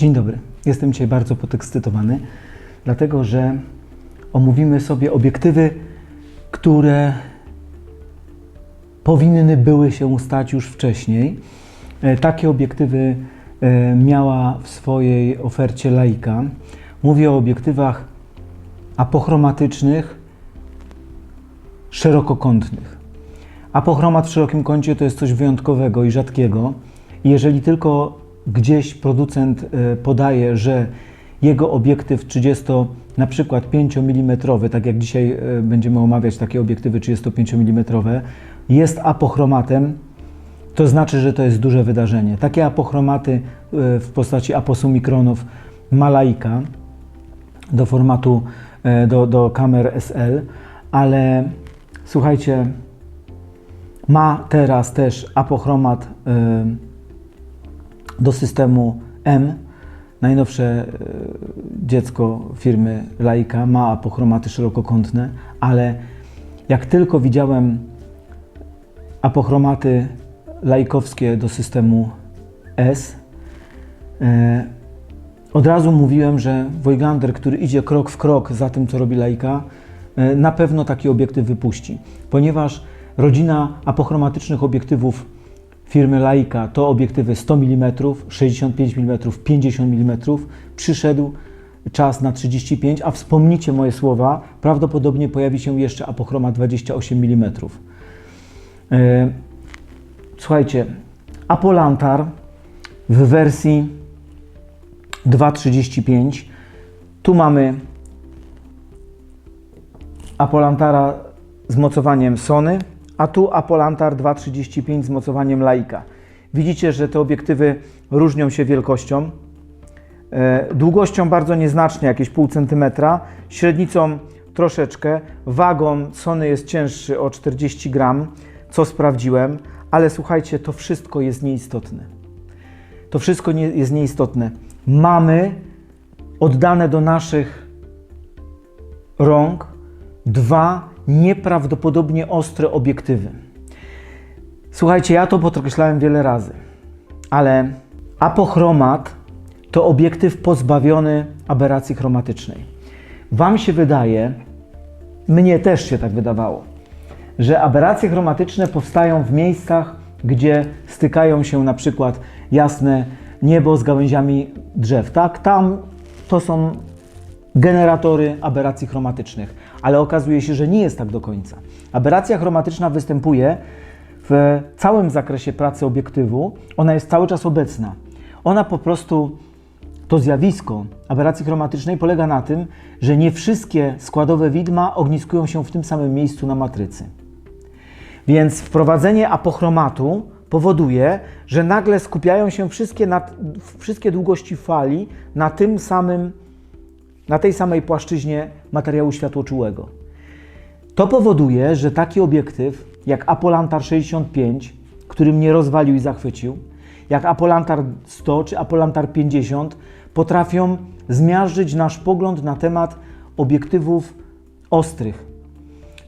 Dzień dobry. Jestem dzisiaj bardzo podekscytowany, dlatego że omówimy sobie obiektywy, które powinny były się stać już wcześniej. E, Takie obiektywy e, miała w swojej ofercie Leica. Mówię o obiektywach apochromatycznych, szerokokątnych. Apochromat w szerokim kącie to jest coś wyjątkowego i rzadkiego. Jeżeli tylko gdzieś producent e, podaje, że jego obiektyw 30, na przykład 5 mm, tak jak dzisiaj e, będziemy omawiać takie obiektywy 35 mm, jest apochromatem, to znaczy, że to jest duże wydarzenie. Takie apochromaty e, w postaci aposumikronów ma Leica do formatu, do, do kamer SL, ale słuchajcie, ma teraz też apochromat do systemu M. Najnowsze e, dziecko firmy Leica ma apochromaty szerokokątne, ale jak tylko widziałem apochromaty lajkowskie do systemu S, e, od razu mówiłem, że Voigtlander, który idzie krok w krok za tym, co robi Leica, e, na pewno taki obiektyw wypuści, ponieważ rodzina apochromatycznych obiektywów firmy Leica to obiektywy 100 mm, 65 mm, 50 mm. Przyszedł czas na 35, a wspomnijcie moje słowa, prawdopodobnie pojawi się jeszcze apochromat 28 mm. Słuchajcie, Apolantar w wersji 2.35. Tu mamy Apolantara z mocowaniem Sony, a tu Apolantar 2.35 z mocowaniem Leica. Widzicie, że te obiektywy różnią się wielkością. E, Długością bardzo nieznacznie, jakieś pół centymetra, średnicą troszeczkę, wagą Sony jest cięższy o 40 gram, co sprawdziłem, ale słuchajcie, to wszystko jest nieistotne. To wszystko nie, jest nieistotne. Mamy oddane do naszych rąk dwa nieprawdopodobnie ostre obiektywy. Słuchajcie, ja to podkreślałem wiele razy, ale apochromat to obiektyw pozbawiony aberracji chromatycznej. Wam się wydaje, mnie też się tak wydawało, że aberracje chromatyczne powstają w miejscach, gdzie stykają się na przykład jasne niebo z gałęziami drzew. Tak, tam to są generatory aberracji chromatycznych, ale okazuje się, że nie jest tak do końca. Aberracja chromatyczna występuje w całym zakresie pracy obiektywu, ona jest cały czas obecna. Ona po prostu, to zjawisko aberracji chromatycznej polega na tym, że nie wszystkie składowe widma ogniskują się w tym samym miejscu na matrycy. Więc wprowadzenie apochromatu powoduje, że nagle skupiają się wszystkie, wszystkie długości fali na tym samym, na tej samej płaszczyźnie materiału światłoczułego. To powoduje, że taki obiektyw jak Apolantar 65, który mnie rozwalił i zachwycił, jak Apolantar 100 czy Apolantar 50 potrafią zmiażdżyć nasz pogląd na temat obiektywów ostrych.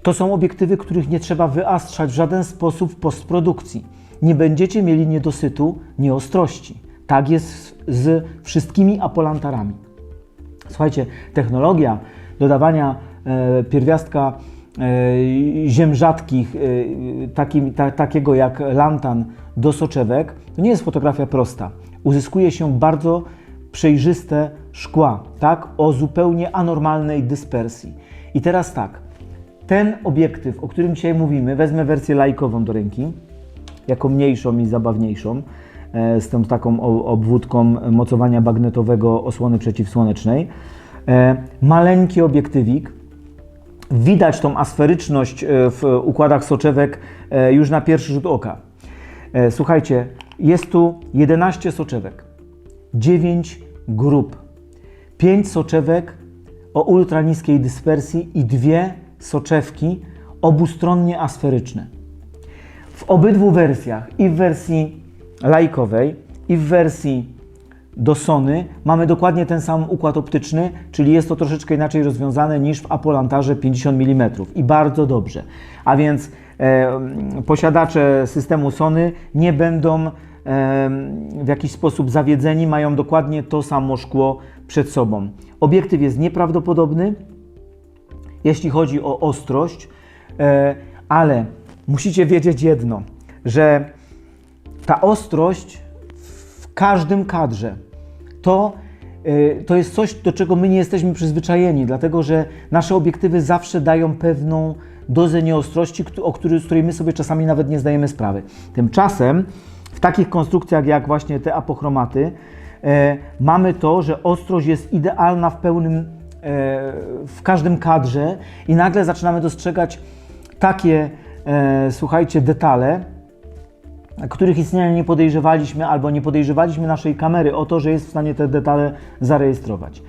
To są obiektywy, których nie trzeba wyastrzać w żaden sposób w postprodukcji. Nie będziecie mieli niedosytu, nieostrości. Tak jest z wszystkimi apolantarami. Słuchajcie, technologia dodawania e, pierwiastka e, ziem rzadkich, e, takim, ta, takiego jak lantan, do soczewek, to nie jest fotografia prosta. Uzyskuje się bardzo przejrzyste szkła, tak, o zupełnie anormalnej dyspersji. I teraz tak, ten obiektyw, o którym dzisiaj mówimy, wezmę wersję lajkową do ręki, jako mniejszą i zabawniejszą, z tą taką obwódką mocowania bagnetowego osłony przeciwsłonecznej. E, Maleńki obiektywik, widać tą asferyczność e, w układach soczewek e, już na pierwszy rzut oka. E, Słuchajcie, jest tu 11 soczewek, 9 grup, 5 soczewek o ultraniskiej dyspersji i dwie soczewki obustronnie asferyczne. W obydwu wersjach, i w wersji lajkowej, i w wersji do Sony mamy dokładnie ten sam układ optyczny, czyli jest to troszeczkę inaczej rozwiązane niż w Apolantarze 50 mm i bardzo dobrze. A więc e, posiadacze systemu Sony nie będą w jakiś sposób zawiedzeni, mają dokładnie to samo szkło przed sobą. Obiektyw jest nieprawdopodobny, jeśli chodzi o ostrość, e, ale musicie wiedzieć jedno, że ta ostrość w każdym kadrze to, e, to jest coś, do czego my nie jesteśmy przyzwyczajeni, dlatego że nasze obiektywy zawsze dają pewną dozę nieostrości, o której, z której my sobie czasami nawet nie zdajemy sprawy. Tymczasem w takich konstrukcjach jak właśnie te apochromaty e, mamy to, że ostrość jest idealna w pełnym, e, w każdym kadrze i nagle zaczynamy dostrzegać takie, e, słuchajcie, detale, których istnienia nie podejrzewaliśmy albo nie podejrzewaliśmy naszej kamery o to, że jest w stanie te detale zarejestrować.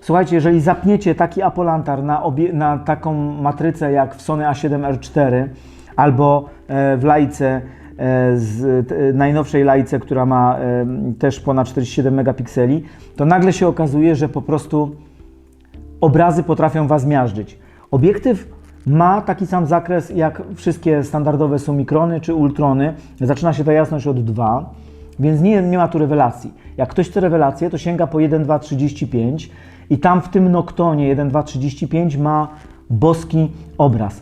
Słuchajcie, jeżeli zapniecie taki apolantar na, obie, na taką matrycę jak w Sony A7R4 albo e, w lajce e, z najnowszej lajce, która ma też ponad 47 megapikseli, to nagle się okazuje, że po prostu obrazy potrafią Was miażdżyć. Obiektyw ma taki sam zakres jak wszystkie standardowe sumikrony czy ultrony. Zaczyna się ta jasność od 2, więc nie, nie ma tu rewelacji. Jak ktoś chce rewelację, to sięga po 1,235 i tam w tym Noctonie 1.2.35 ma boski obraz.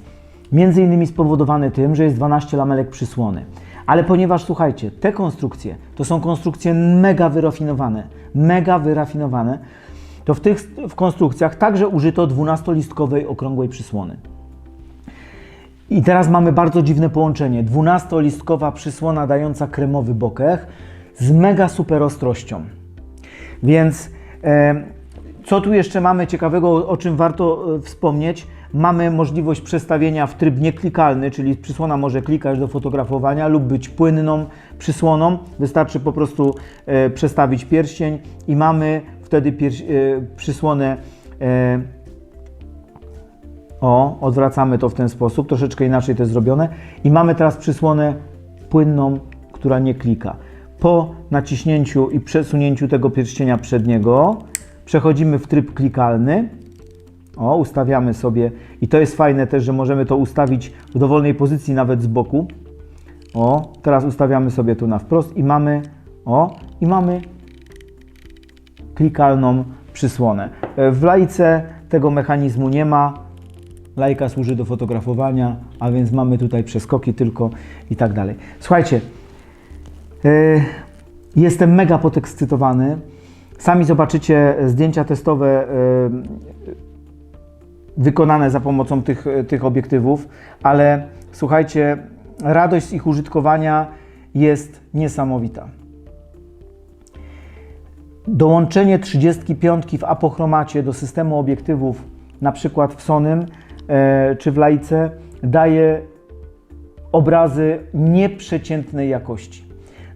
Między innymi spowodowany tym, że jest 12 lamelek przysłony. Ale ponieważ, słuchajcie, te konstrukcje to są konstrukcje mega wyrafinowane, mega wyrafinowane, to w tych w konstrukcjach także użyto 12-listkowej okrągłej przysłony. I teraz mamy bardzo dziwne połączenie. 12-listkowa przysłona dająca kremowy bokeh z mega super ostrością. Więc e, co tu jeszcze mamy ciekawego, o czym warto e, wspomnieć? Mamy możliwość przestawienia w tryb nieklikalny, czyli przysłona może klikać do fotografowania lub być płynną przysłoną. Wystarczy po prostu e, przestawić pierścień i mamy wtedy e, przysłonę. E, o, odwracamy to w ten sposób, troszeczkę inaczej to jest zrobione. I mamy teraz przysłonę płynną, która nie klika. Po naciśnięciu i przesunięciu tego pierścienia przedniego, Przechodzimy w tryb klikalny. O, ustawiamy sobie i to jest fajne też, że możemy to ustawić w dowolnej pozycji nawet z boku. O, teraz ustawiamy sobie tu na wprost i mamy, o, i mamy klikalną przysłonę. W lajce tego mechanizmu nie ma. Lajka służy do fotografowania, a więc mamy tutaj przeskoki tylko i tak dalej. Słuchajcie, yy, jestem mega podekscytowany. Sami zobaczycie zdjęcia testowe wykonane za pomocą tych, tych obiektywów, ale słuchajcie, radość z ich użytkowania jest niesamowita. Dołączenie 35 w apochromacie do systemu obiektywów, na przykład w Sonym e, czy w Lajce, daje obrazy nieprzeciętnej jakości.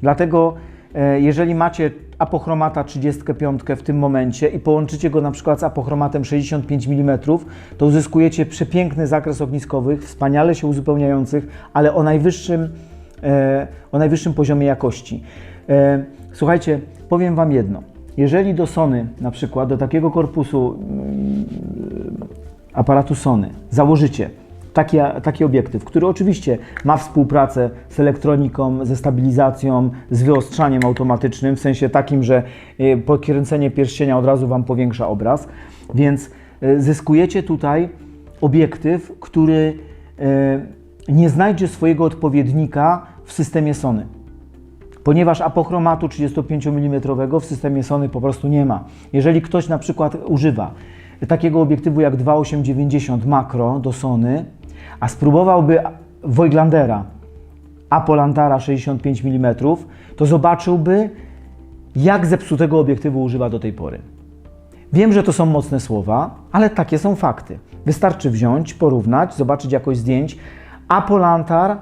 Dlatego, e, jeżeli macie apochromata 35 w tym momencie i połączycie go na przykład z apochromatem 65 mm, to uzyskujecie przepiękny zakres ogniskowych, wspaniale się uzupełniających, ale o najwyższym, e, o najwyższym poziomie jakości. E, słuchajcie, powiem Wam jedno. Jeżeli do Sony, na przykład do takiego korpusu mm, aparatu Sony założycie taki, taki obiektyw, który oczywiście ma współpracę z elektroniką, ze stabilizacją, z wyostrzaniem automatycznym, w sensie takim, że e, pokręcenie pierścienia od razu Wam powiększa obraz, więc e, zyskujecie tutaj obiektyw, który e, nie znajdzie swojego odpowiednika w systemie Sony. Ponieważ apochromatu 35 mm w systemie Sony po prostu nie ma. Jeżeli ktoś na przykład używa takiego obiektywu jak 2890 makro do Sony, a spróbowałby Voigtlandera, Apolantara 65 mm, to zobaczyłby, jak zepsutego obiektywu używa do tej pory. Wiem, że to są mocne słowa, ale takie są fakty. Wystarczy wziąć, porównać, zobaczyć jakość zdjęć. Apolantar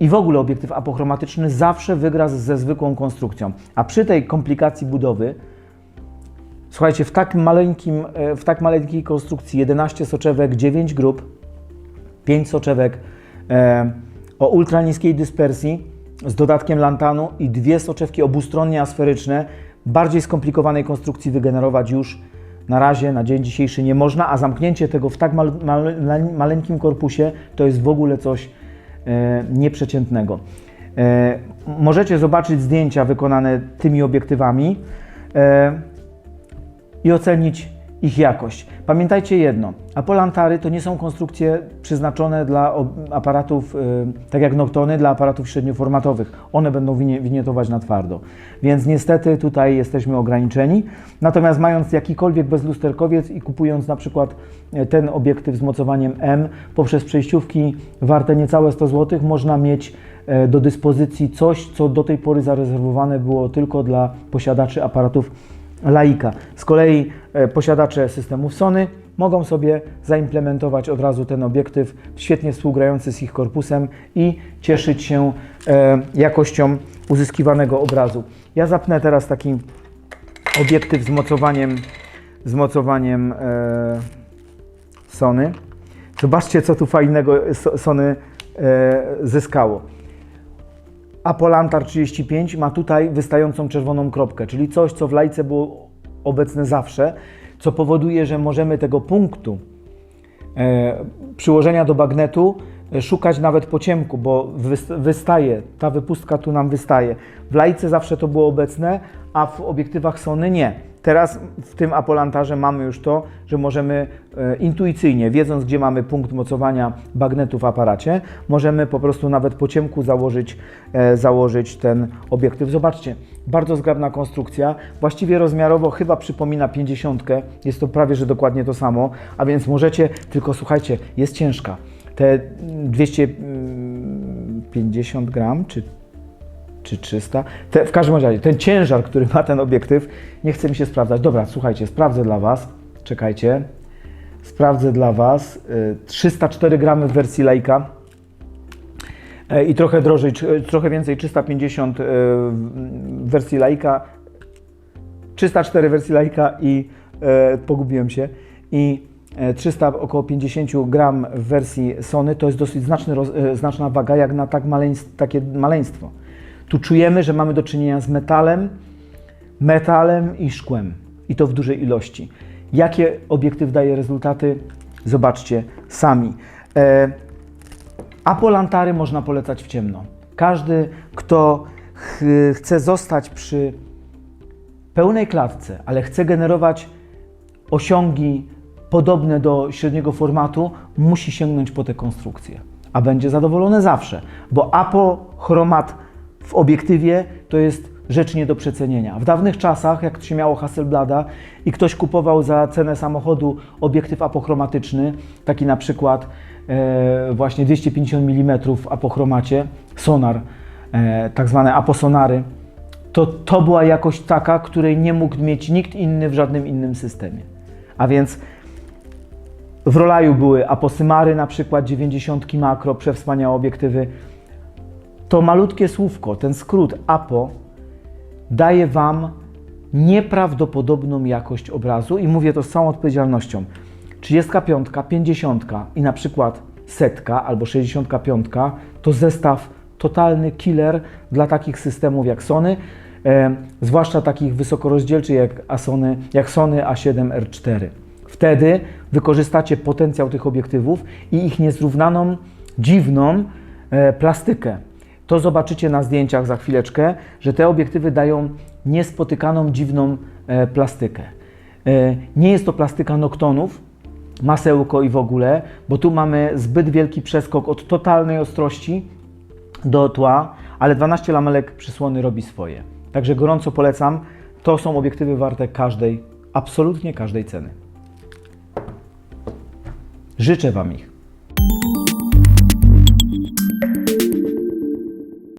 i w ogóle obiektyw apochromatyczny zawsze wygra ze zwykłą konstrukcją. A przy tej komplikacji budowy, słuchajcie, w tak, maleńkim, e, w tak maleńkiej konstrukcji 11 soczewek, 9 grup, 5 soczewek e, o ultraniskiej dyspersji z dodatkiem lantanu i dwie soczewki obustronnie asferyczne. Bardziej skomplikowanej konstrukcji wygenerować już na razie, na dzień dzisiejszy nie można, a zamknięcie tego w tak mal, mal, maleńkim korpusie to jest w ogóle coś e, nieprzeciętnego. E, możecie zobaczyć zdjęcia wykonane tymi obiektywami e, i ocenić ich jakość. Pamiętajcie jedno, Apolantary to nie są konstrukcje przeznaczone dla aparatów, y, tak jak Noctony, dla aparatów średnioformatowych. One będą winie- winietować na twardo. Więc niestety tutaj jesteśmy ograniczeni. Natomiast mając jakikolwiek bezlusterkowiec i kupując na przykład e, ten obiektyw z mocowaniem M poprzez przejściówki warte niecałe 100 zł, można mieć e, do dyspozycji coś, co do tej pory zarezerwowane było tylko dla posiadaczy aparatów Laika. Z kolei e, posiadacze systemów Sony mogą sobie zaimplementować od razu ten obiektyw świetnie współgrający z ich korpusem i cieszyć się e, jakością uzyskiwanego obrazu. Ja zapnę teraz taki obiektyw z mocowaniem, z mocowaniem e, Sony. Zobaczcie, co tu fajnego So- Sony zyskało. Apolantar 35 ma tutaj wystającą czerwoną kropkę, czyli coś, co w lajce było obecne zawsze, co powoduje, że możemy tego punktu e, przyłożenia do bagnetu e, szukać nawet po ciemku, bo wys- wystaje, ta wypustka tu nam wystaje. W lajce zawsze to było obecne, a w obiektywach Sony nie. Teraz w tym Apolantarze mamy już to, że możemy e, intuicyjnie, wiedząc gdzie mamy punkt mocowania bagnetu w aparacie, możemy po prostu nawet po ciemku założyć, e, założyć ten obiektyw. Zobaczcie, bardzo zgrabna konstrukcja, właściwie rozmiarowo chyba przypomina 50, jest to prawie że dokładnie to samo, a więc możecie, tylko słuchajcie, jest ciężka. Te 250 gram czy czy 300. Te, w każdym razie, ten ciężar, który ma ten obiektyw, nie chce mi się sprawdzać. Dobra, słuchajcie, sprawdzę dla Was. Czekajcie. Sprawdzę dla Was. y, 304 gramy w wersji Leica. E, I trochę drożej, czy- trochę więcej, 350 y, w wersji Leica. 304 w wersji Leica i e, pogubiłem się. I e, 300, około 50 gram w wersji Sony to jest dosyć znaczny, e, znaczna waga, jak na tak maleństw, takie maleństwo. Tu czujemy, że mamy do czynienia z metalem, metalem i szkłem. I to w dużej ilości. Jakie obiektyw daje rezultaty? Zobaczcie sami. E, Apolantary można polecać w ciemno. Każdy, kto ch- chce zostać przy pełnej klatce, ale chce generować osiągi podobne do średniego formatu, musi sięgnąć po te konstrukcje. A będzie zadowolony zawsze, bo apochromat w obiektywie to jest rzecz nie do przecenienia. W dawnych czasach, jak się miało Hasselblada i ktoś kupował za cenę samochodu obiektyw apochromatyczny, taki na przykład e, właśnie 250 mm w apochromacie, sonar, e, tak zwane aposonary, to to była jakość taka, której nie mógł mieć nikt inny w żadnym innym systemie. A więc w rolaju były aposymary, na przykład 90 makro, przewspaniałe obiektywy. To malutkie słówko, ten skrót APO daje Wam nieprawdopodobną jakość obrazu i mówię to z całą odpowiedzialnością. 35, 50 i na przykład setka albo 65 to zestaw totalny killer dla takich systemów jak Sony, e, zwłaszcza takich wysokorozdzielczych jak, Asony, jak Sony A7R4. Wtedy wykorzystacie potencjał tych obiektywów i ich niezrównaną, dziwną e, plastykę. To zobaczycie na zdjęciach za chwileczkę, że te obiektywy dają niespotykaną, dziwną e, plastykę. E, nie jest to plastyka noktonów, masełko i w ogóle, bo tu mamy zbyt wielki przeskok od totalnej ostrości do tła, ale 12 lamelek przysłony robi swoje. Także gorąco polecam. To są obiektywy warte każdej, absolutnie każdej ceny. Życzę Wam ich.